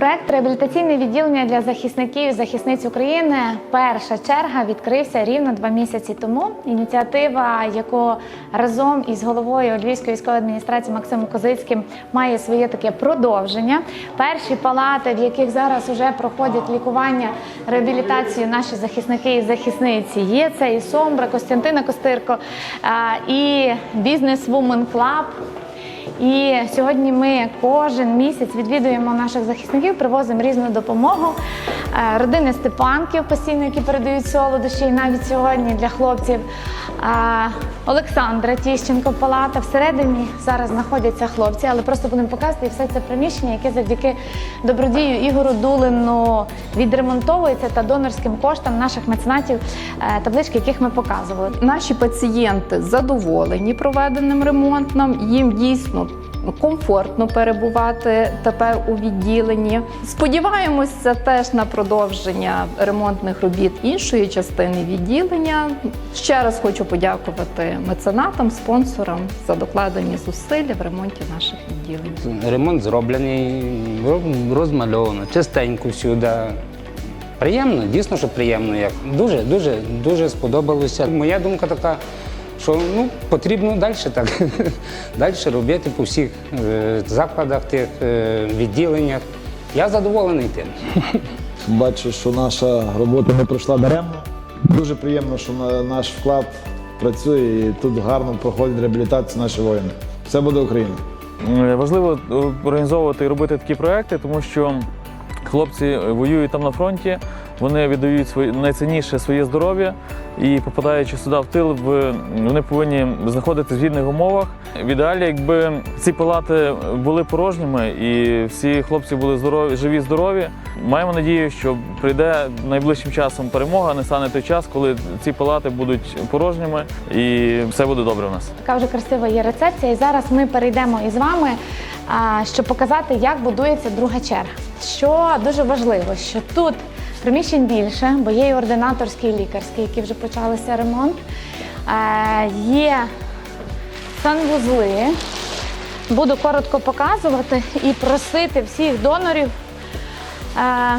Проект реабілітаційне відділення для захисників і захисниць України. Перша черга відкрився рівно два місяці тому. Ініціатива, яку разом із головою Львівської військової адміністрації Максимом Козицьким має своє таке продовження. Перші палати, в яких зараз вже проходять лікування, реабілітацію наші захисники і захисниці. Є це і Сомбра, Костянтина Костирко, і Бізнес Women Club. І сьогодні ми кожен місяць відвідуємо наших захисників, привозимо різну допомогу. Е, Родини Степанків постійно, які передають солодощі, і навіть сьогодні для хлопців. Олександра Тіщенко, палата. Всередині зараз знаходяться хлопці, але просто будемо показувати все це приміщення, яке завдяки добродію Ігору Дулину відремонтовується та донорським коштам наших меценатів, е, таблички, яких ми показували. Наші пацієнти задоволені проведеним ремонтом. Їм дійсно комфортно перебувати тепер у відділенні. Сподіваємося теж на продовження ремонтних робіт іншої частини відділення. Ще раз хочу подякувати меценатам, спонсорам за докладені зусилля в ремонті наших відділень. Ремонт зроблений, розмальовано, чистенько всюди. Приємно, дійсно, що приємно. Як. Дуже, дуже, дуже сподобалося. Моя думка така, що ну, потрібно далі так. далі робити по всіх е, закладах, тих е, відділеннях. Я задоволений тим. Бачу, що наша робота не пройшла даремно. Дуже приємно, що на- наш вклад працює і тут гарно проходить реабілітацію наші воїни. Все буде Україна. Е, Важливо організовувати і робити такі проекти, тому що хлопці воюють там на фронті, вони віддають своє найцінніше своє здоров'я і попадаючи сюди в тил, в- вони повинні знаходитися в гідних умовах. В ідеалі, якби ці палати були порожніми і всі хлопці були здорові, живі, здорові. Маємо надію, що прийде найближчим часом перемога, не стане той час, коли ці палати будуть порожніми, і все буде добре у нас. Така вже красива є рецепція. І зараз ми перейдемо із вами, а, щоб показати, як будується друга черга. Що дуже важливо, що тут приміщень більше, бо є і ординаторський, і лікарський, які вже почалися ремонт. Е, Є санвузли. Буду коротко показувати і просити всіх донорів е,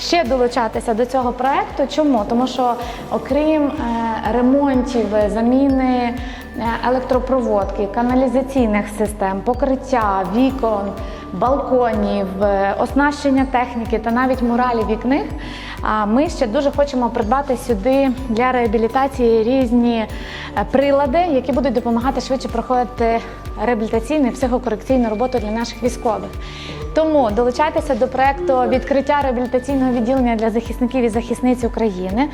ще долучатися до цього проекту. Чому? Тому що окрім е, ремонтів, заміни електропроводки, каналізаційних систем, покриття, вікон, балконів, оснащення техніки та навіть муралі вікних, а ми ще дуже хочемо придбати сюди для реабілітації різні е, прилади, які будуть допомагати швидше проходити реабілітаційну і психокорекційну роботу для наших військових. Тому долучайтеся до проекту відкриття реабілітаційного відділення для захисників і захисниць України.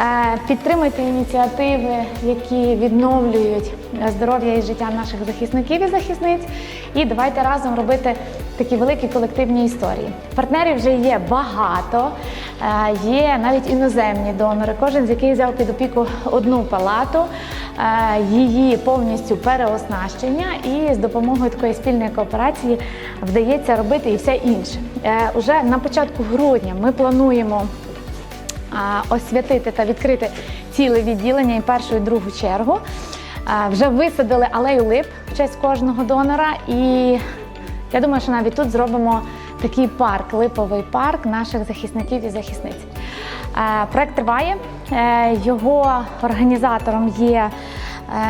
Е, Підтримуйте ініціативи, які відновлюють здоров'я і життя наших захисників і захисниць. І давайте разом робити такі великі колективні історії. Партнерів вже є багато, е, є навіть іноземні донори, кожен з яких взяв під опіку одну палату, е, її повністю переоснащення, і з допомогою такої спільної кооперації вдається робити і все інше. Е, Уже на початку грудня ми плануємо освятити та відкрити ціле відділення і першу і другу чергу. Вже висадили алею лип в честь кожного донора, і я думаю, що навіть тут зробимо такий парк, липовий парк наших захисників і захисниць. Е, Проект триває. Е, Його організатором є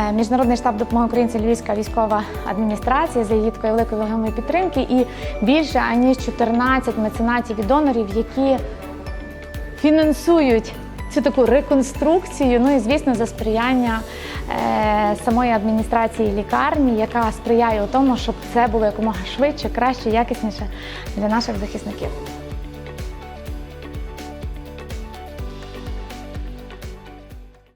е, Міжнародний штаб допомоги українцям Львівська військова адміністрація за її такої великої вагомої підтримки і більше аніж 14 меценатів і донорів, які фінансують цю таку реконструкцію. Ну і звісно, за сприяння е, самої адміністрації лікарні, яка сприяє у тому, щоб це було якомога швидше, краще, якісніше для наших захисників.